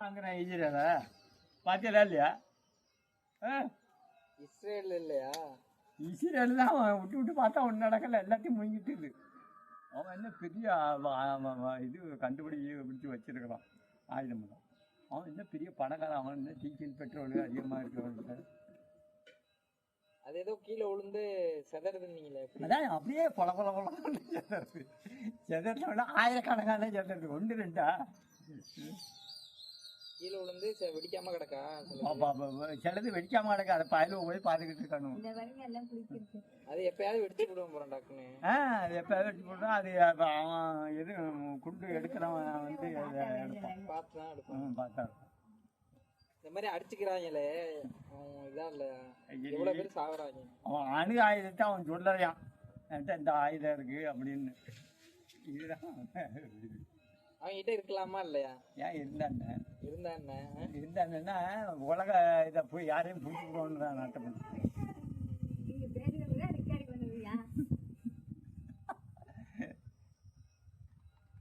வாங்குறேன் இஸ்ரேல பார்த்தீங்களா இல்லையா? இஸ்ரேல் இல்லையா? இஸ்ரேல் தான் அவன் விட்டு விட்டு பார்த்தா ஒன்றும் நடக்கல. எல்லாத்தையும் முங்கிட்டுது அவன் என்ன பெரிய இது கண்டுபிடி பிடிச்சி வச்சிருக்கிறான். ஆயுதம். அவன் என்ன பெரிய பணக்காரன். அவன் என்ன டீசல் பெட்ரோல் அதிகமாக இருக்கிறவங்க அது ஏதோ கீழே விழுந்து செதறதுன்னீங்களே அதான் அப்படியே கொல கொல கொலன்னு செதறது. செதறதுல ஆயிரக்கணக்கான செதறது. ஒன்று ரெண்டா? கீழே விழுந்து வெடிக்காம கிடக்கா? சிலது வெடிக்காம கிடக்கு. அதை பயலுவ போய் பார்த்துக்கிட்டு இருக்கணும். அது எப்பயாவது வெடிச்சு விடுவோம் போறோம் டாக்குன்னு ஆ அது எப்போ வெட்டி போட்டா அது அவன் எது குண்டு எடுக்கிறவன் வந்து அதை எடுப்பான். பார்த்து தான் எடுப்போம் ம், பார்த்தா இந்த மாதிரி அடிச்சுக்கிறாங்களே. அவன் இதா இல்ல. எவ்வளவு பேர் சாகுறாங்க அவன் அணு ஆயுதத்தை அவன் சொல்லலையான் என்கிட்ட இந்த ஆயுதம் இருக்கு அப்படின்னு. இதுதான். அவங்க கிட்ட இருக்கலாமா இல்லையா? ஏன் இருந்தாண்ணே இருந்தா என்ன இருந்தாங்கன்னா உலக இதை போய் யாரையும் பிடிச்சி போகணுன்னு தான்